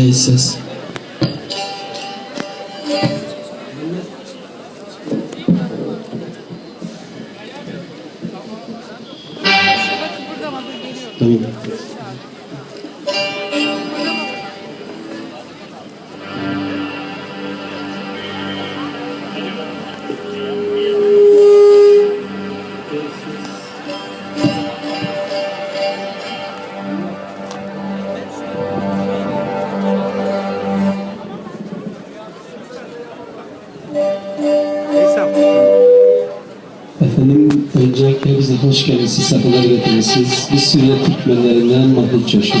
basis. Getirdiniz. Biz Suriye Türkmenlerinden Mahmut Coşkun.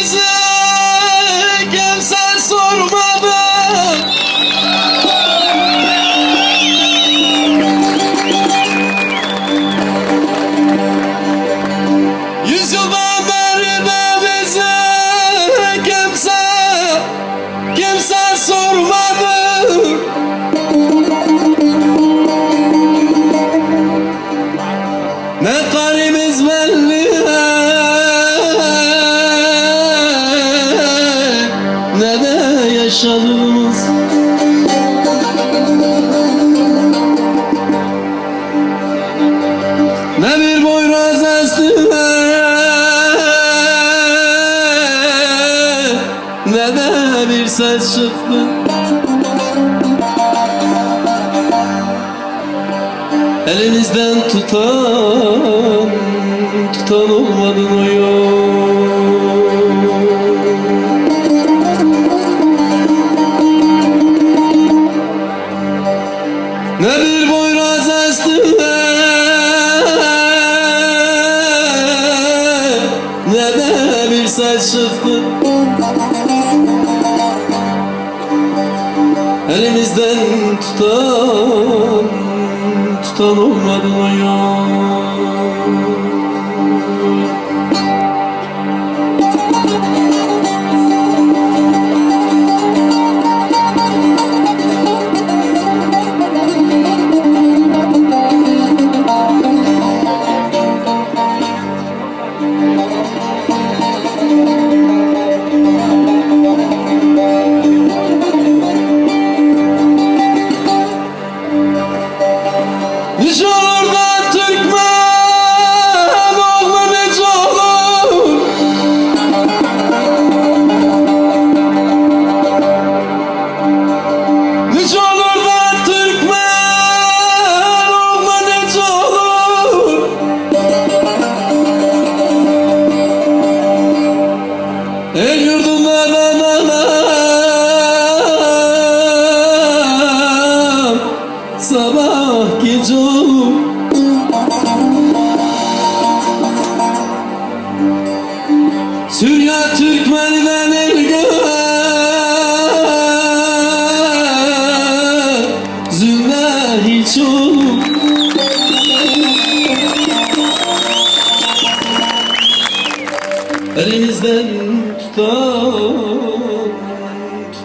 is Tutan olmadın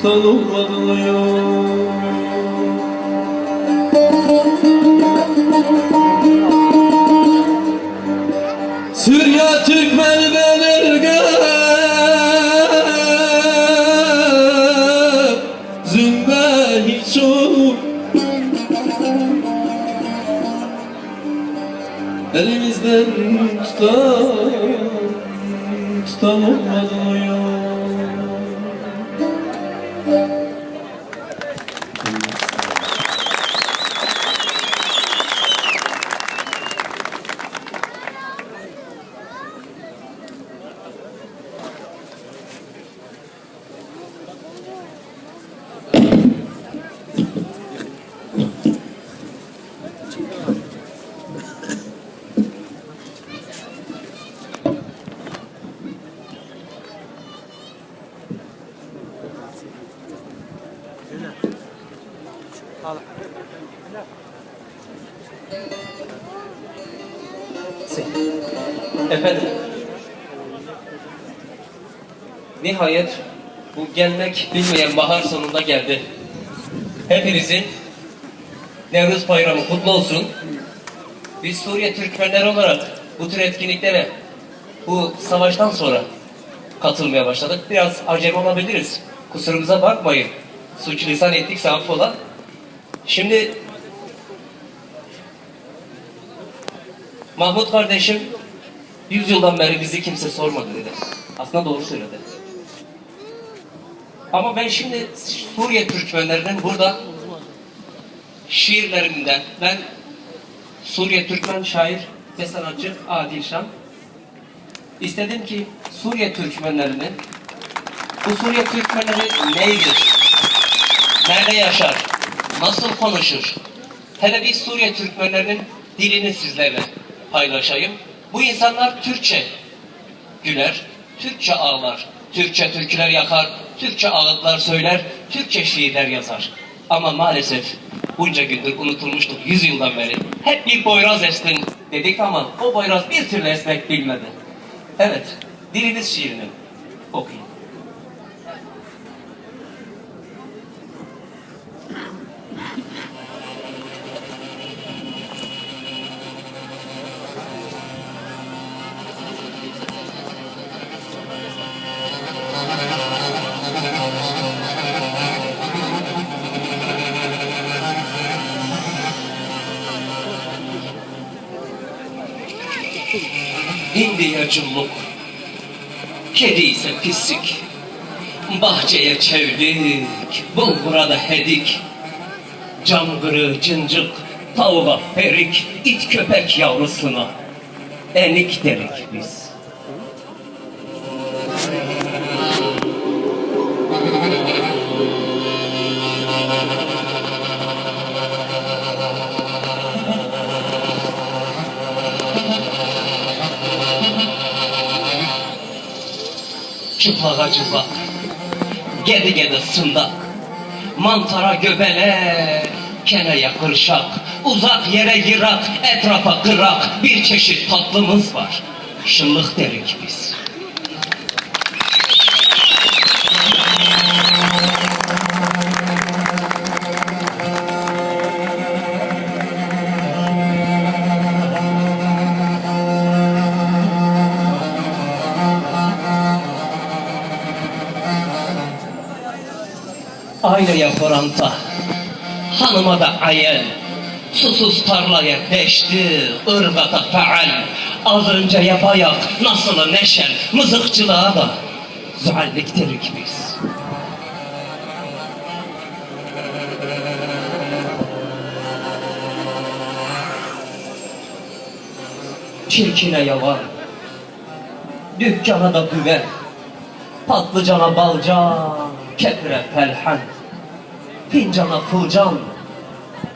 O yol Sürya Türkmeni ben ergen Zümbe hiç olur. Elimizden tutan Tutan olmadı Efendim. Nihayet bu gelmek bilmeyen bahar sonunda geldi. Hepinizin Nevruz Bayramı kutlu olsun. Biz Suriye Türkmenleri olarak bu tür etkinliklere bu savaştan sonra katılmaya başladık. Biraz acemi olabiliriz. Kusurumuza bakmayın. Suç lisan ettik affola. Şimdi Mahmut kardeşim 100 yıldan beri bizi kimse sormadı dedi. Aslında doğru söyledi. Ama ben şimdi Suriye Türkmenlerinin burada şiirlerinden ben Suriye Türkmen şair ve sanatçı Adil Şam istedim ki Suriye Türkmenlerinin bu Suriye Türkmenleri neydir? Nerede yaşar? Nasıl konuşur? Hele bir Suriye Türkmenlerinin dilini sizlerle paylaşayım. Bu insanlar Türkçe güler, Türkçe ağlar, Türkçe türküler yakar, Türkçe ağıtlar söyler, Türkçe şiirler yazar. Ama maalesef bunca gündür unutulmuştuk yüz yıldan beri. Hep bir boyraz estin dedik ama o boyraz bir türlü esmek bilmedi. Evet, diliniz şiirini okuyun. Hindi acılluk, kedi ise pislik. bahçeye çevdik, bulgura da hedik. Cangırı, cıncık, tavuğa ferik, it köpek yavrusuna enik derik biz. Çıplak, gedi gedi sındak, mantara göbele, keneye kırşak, uzak yere yırak, etrafa kırak, bir çeşit tatlımız var. Şıllık derik biz. Koranta, hanıma da ayel, susuz tarlaya deşti, ırgata faal, az önce yapayak, nasılı neşel, mızıkçılığa da zuhallik derik biz. Çirkine yavan, dükkana da güven, patlıcana balcan, kepire pelhen, fincana fulcan,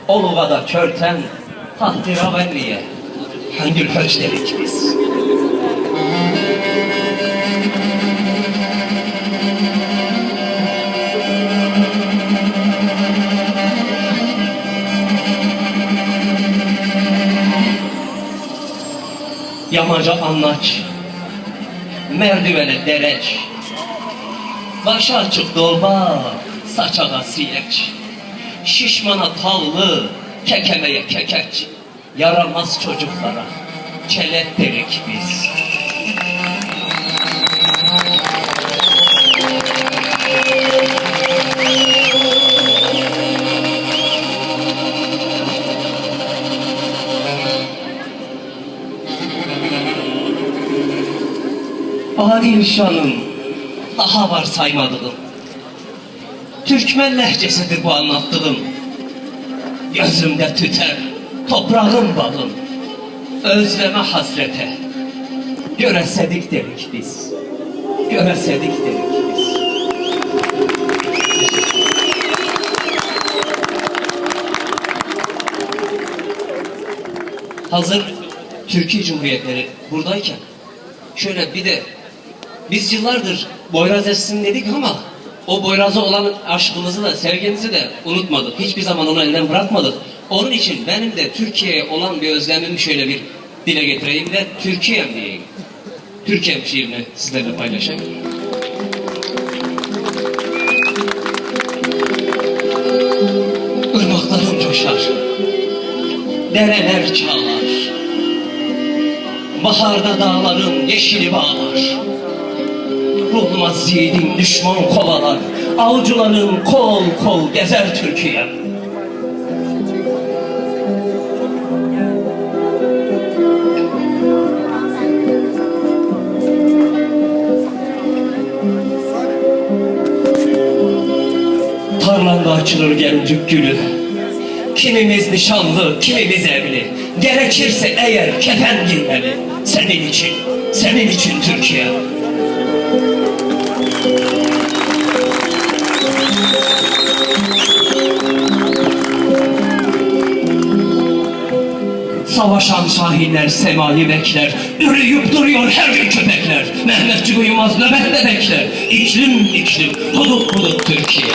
oluğa da körten, tahtira venliye, hangül höç dedik biz. Yamaca anlaç, merdivene dereç, Başa açık dolba, saçağa siyeç. Şişmana tavlı, kekemeye kekeç. Yaramaz çocuklara, çelet derik biz. Adil şanım, daha var saymadığım. Türkmen lehçesidir bu anlattığım. Gözümde tüter, toprağım bağım. Özleme hasrete. Göresedik dedik biz. Göresedik dedik biz. Hazır Türkiye Cumhuriyetleri buradayken şöyle bir de biz yıllardır Boyraz etsin dedik ama o Boyraz'a olan aşkımızı da sevgimizi de unutmadık. Hiçbir zaman onu elden bırakmadık. Onun için benim de Türkiye'ye olan bir özlemimi şöyle bir dile getireyim ve Türkiye'm diyeyim. Türkiye'm şiirini sizlerle paylaşayım. Irmaklarım coşar, dereler çağlar, baharda dağların yeşili bağlar. Ruhuma ziyedin düşman kovalar, avcıların kol kol gezer Türkiye. Tarlanda açılır gencik gülü. Kimimiz nişanlı, kimimiz evli. Gerekirse eğer kefen giymeli. Senin için, senin için Türkiye. Savaşan şahinler semayı bekler. Ürüyüp duruyor her gün köpekler. Mehmetçik uyumaz nöbette bekler. İklim iklim, hudut hudut Türkiye.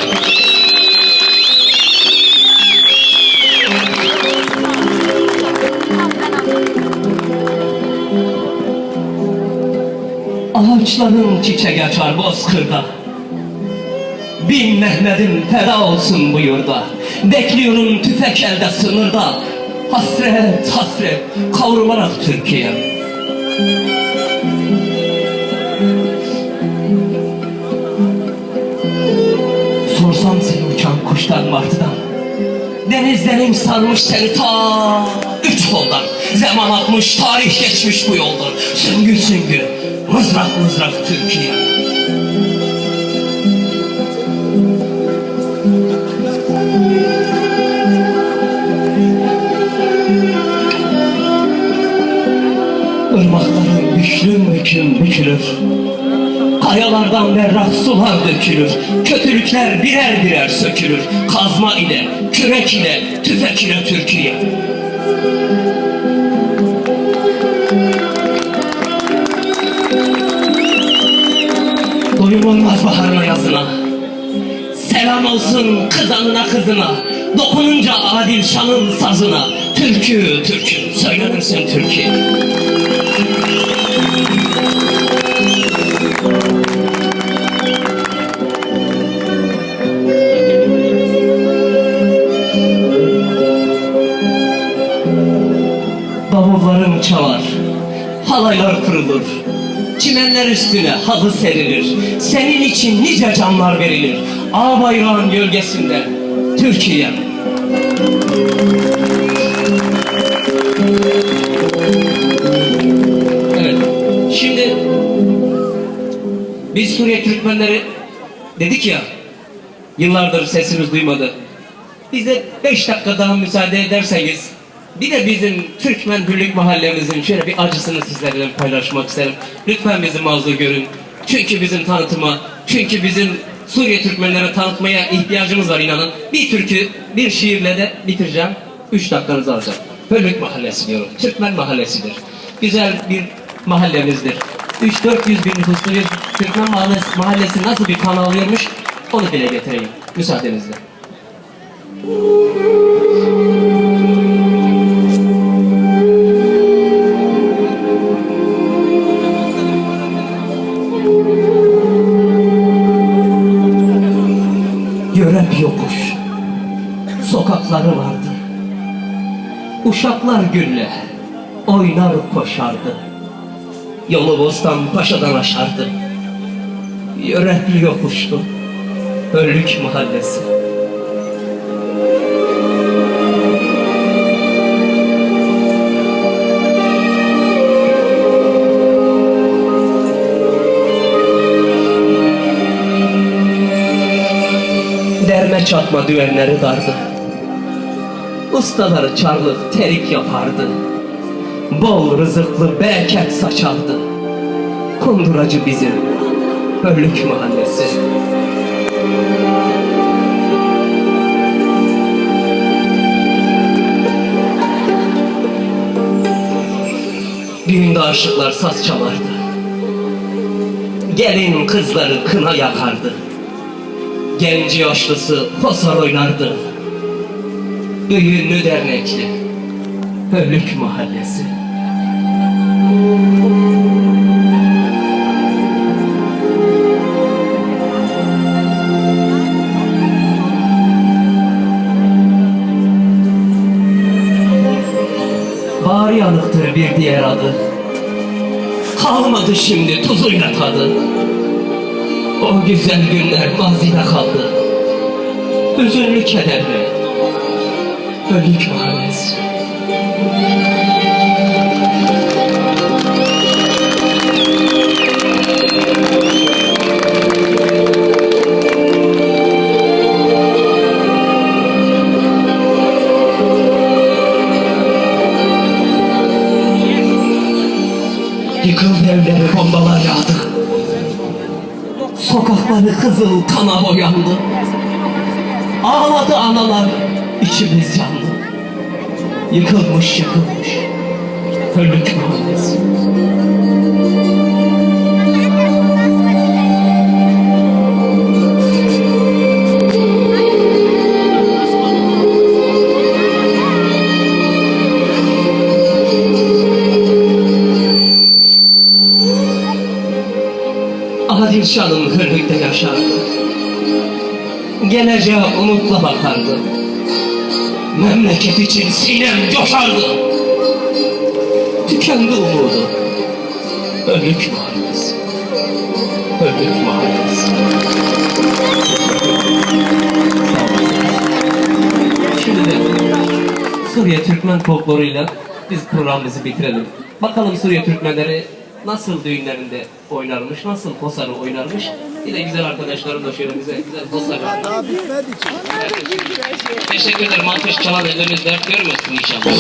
Ağaçların çiçek açar bozkırda. Bin Mehmet'im feda olsun bu yurda. Bekliyorum tüfek elde sınırda. Hasret hasret kavrularak Türkiye. Sorsam seni uçan kuştan martıdan. Denizlerin sarmış seni ta üç koldan. Zaman akmış, tarih geçmiş bu yoldan. Süngü süngü, mızrak mızrak Türkiye. Büküm bükülür. Kayalardan berrak sular dökülür. Kötülükler birer birer sökülür. Kazma ile, kürek ile, tüfek ile Türkiye. Doyumulmaz baharına yazına. Selam olsun kızanına kızına. Dokununca adil şanın sazına. Türkü, türkü, söylenirsin Türkiye. Çimenler üstüne halı serilir. Senin için nice canlar verilir. Ağ bayrağın gölgesinde Türkiye. Evet. Şimdi biz Suriye Türkmenleri dedik ya yıllardır sesimiz duymadı. Bize beş dakika daha müsaade ederseniz bir de bizim Türkmen Birlik Mahallemizin şöyle bir acısını sizlerle paylaşmak isterim. Lütfen bizi mazur görün. Çünkü bizim tanıtıma, çünkü bizim Suriye Türkmenlere tanıtmaya ihtiyacımız var inanın. Bir türkü, bir şiirle de bitireceğim. Üç dakikanızı alacağım. Bölük Mahallesi diyorum. Türkmen Mahallesi'dir. Güzel bir mahallemizdir. 3-400 bin nüfuslu bir Türkmen mahallesi, mahallesi nasıl bir kan alıyormuş onu dile getireyim. Müsaadenizle. Yörep sokakları vardı. Uşaklar gülle, oynar koşardı. Yolu bostan paşadan aşardı. Yörepli yokuştu, Höllük mahallesi. Derme çatma düğenleri dardı. Ustaları çarlık terik yapardı. Bol rızıklı bereket saçardı. Kunduracı bizim Bölük mahallesi. Düğünde aşıklar saz çalardı. Gelin kızları kına yakardı. Genci yaşlısı kosar oynardı. Düğünlü dernekli Bölük mahallesi. Bağır yanıktır bir diğer adı. Kalmadı şimdi tuzuyla tadı. O güzel günler mazide kaldı. Hüzünlü kederli. Bölük mahallesi. Yıkıldı evleri bombalar yağdı. Sokakları kızıl kana boyandı. Ağladı analar, içimiz yandı. Yıkılmış yıkılmış, Höllük mahallesi. Adil Şan'ın hürrükte yaşardı. Geleceğe umutla bakardı. Memleket için sinem coşardı. Tükendi umudu. Ölük mahallesi. Ölük mahallesi. Şimdi Suriye Türkmen folkloruyla biz programımızı bitirelim. Bakalım Suriye Türkmenleri nasıl düğünlerinde oynarmış, nasıl kosarı oynarmış. De güzel arkadaşlarım da şöyle bize güzel kosarı Daha bitmedi ki. Teşekkür ederim. Ateş çalan elleriniz dert görmesin inşallah.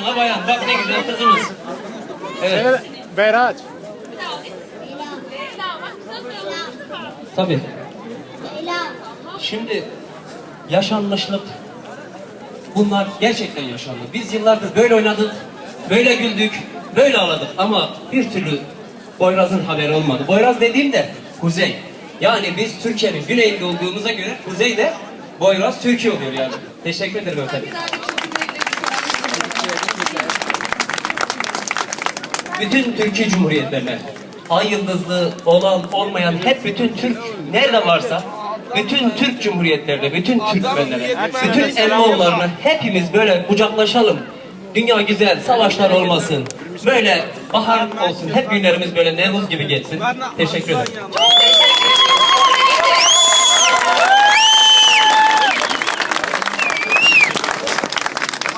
Sana bayan, bak ne güzel kızımız. Evet, Berat. tabii. Şimdi yaşanmışlık bunlar gerçekten yaşandı. Biz yıllardır böyle oynadık, böyle güldük, böyle ağladık ama bir türlü Boyraz'ın haberi olmadı. Boyraz dediğimde kuzey. Yani biz Türkiye'nin güneyinde olduğumuza göre kuzeyde Boyraz Türkiye oluyor yani. Teşekkür ederim efendim. Bütün Türkiye Cumhuriyetlerine ay yıldızlı olan olmayan hep bütün Türk nerede varsa bütün Türk Cumhuriyetlerine, bütün Türkmenlere, bütün Elmaoğullarına hepimiz böyle kucaklaşalım. Dünya güzel, savaşlar olmasın. Böyle bahar olsun, hep günlerimiz böyle Nevruz gibi geçsin. Teşekkür ederim.